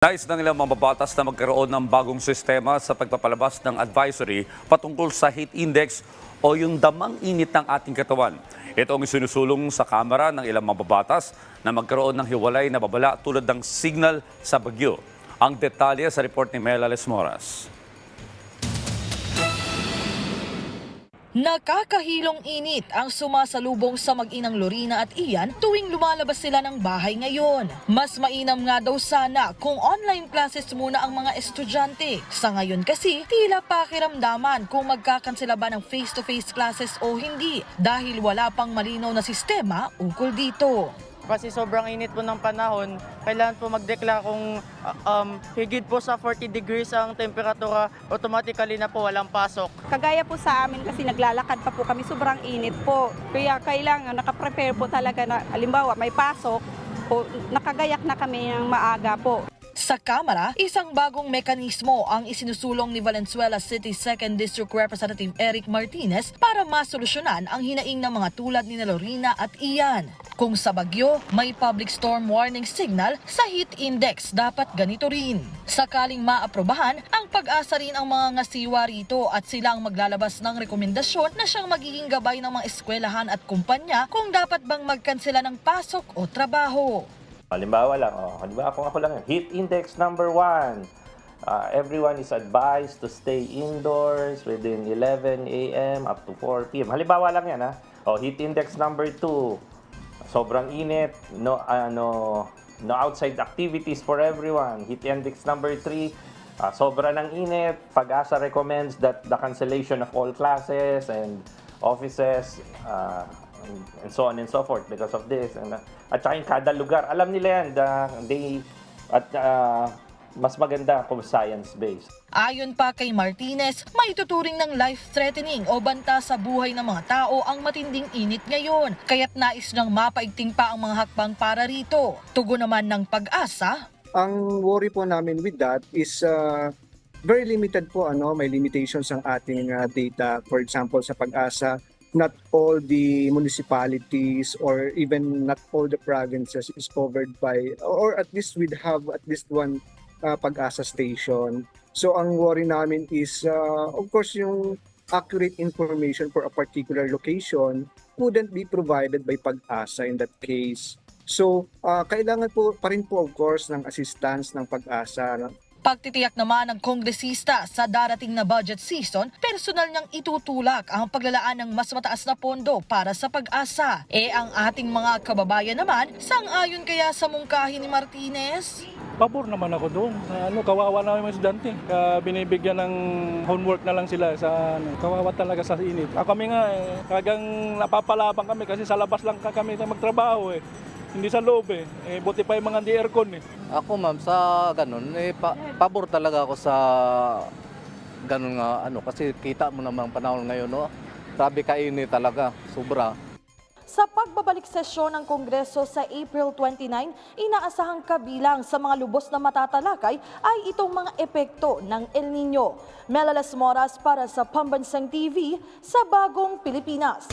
Nais ng ilang mababatas na magkaroon ng bagong sistema sa pagpapalabas ng advisory patungkol sa heat index o yung damang init ng ating katawan. Ito ang isinusulong sa Kamara ng ilang mababatas na magkaroon ng hiwalay na babala tulad ng signal sa bagyo. Ang detalye sa report ni Mela Lesmoras. Nakakahilong init ang sumasalubong sa mag-inang Lorina at Ian tuwing lumalabas sila ng bahay ngayon. Mas mainam nga daw sana kung online classes muna ang mga estudyante. Sa ngayon kasi, tila pakiramdaman kung magkakansela ba ng face-to-face classes o hindi dahil wala pang malinaw na sistema ukol dito. Kasi sobrang init po ng panahon, kailangan po mag-declare kung uh, um, higit po sa 40 degrees ang temperatura, automatically na po walang pasok. Kagaya po sa amin kasi naglalakad pa po kami, sobrang init po. Kaya kailangan nakaprepare po talaga na, alimbawa may pasok, po, nakagayak na kami ng maaga po. Sa Kamara, isang bagong mekanismo ang isinusulong ni Valenzuela City 2nd District Representative Eric Martinez para masolusyonan ang hinaing ng mga tulad ni Lorina at Ian. Kung sa bagyo, may public storm warning signal sa heat index, dapat ganito rin. Sakaling maaprobahan, ang pag-asa rin ang mga ngasiwa rito at silang maglalabas ng rekomendasyon na siyang magiging gabay ng mga eskwelahan at kumpanya kung dapat bang magkansela ng pasok o trabaho. Halimbawa lang, oh, halimbawa kung ako lang, yan, heat index number one. Uh, everyone is advised to stay indoors within 11 a.m. up to 4 p.m. Halimbawa lang yan, ha? Oh, heat index number two. Sobrang init, no, ano, no outside activities for everyone. Heat index number three, uh, sobra ng init. Pag-asa recommends that the cancellation of all classes and offices, uh, and- so on and so forth because of this. And, uh, at saka yung kada lugar, alam nila yan, the, they, at uh, mas maganda kung science-based. Ayon pa kay Martinez, may tuturing ng life-threatening o banta sa buhay ng mga tao ang matinding init ngayon. Kaya't nais niyang mapaigting pa ang mga hakbang para rito. Tugon naman ng pag-asa, ang worry po namin with that is uh, very limited po ano may limitations ang ating uh, data for example sa pag-asa not all the municipalities or even not all the provinces is covered by or at least we'd have at least one uh, pag-asa station so ang worry namin is uh, of course yung accurate information for a particular location couldn't be provided by pag-asa in that case So, ah, kailangan po pa rin po of course ng assistance ng pag-asa. Pagtitiyak naman ng kongresista sa darating na budget season, personal niyang itutulak ang paglalaan ng mas mataas na pondo para sa pag-asa. E ang ating mga kababayan naman, sang-ayon kaya sa mungkahi ni Martinez? Pabor naman ako doon. Ano, kawawa na yung mga estudyante. Kaya binibigyan ng homework na lang sila sa ano, kawawa talaga sa init. Ako kami nga, eh, kagang napapalabang kami kasi sa labas lang ka- kami magtrabaho eh. Hindi sa loob eh. eh buti pa yung mga di aircon eh. Ako ma'am, sa ganun, eh, pa- pabor talaga ako sa ganun nga ano kasi kita mo naman ang panahon ngayon no. Grabe kainit talaga, sobra. Sa pagbabalik sesyon ng Kongreso sa April 29, inaasahang kabilang sa mga lubos na matatalakay ay itong mga epekto ng El Nino. Melalas Moras para sa Pambansang TV sa Bagong Pilipinas.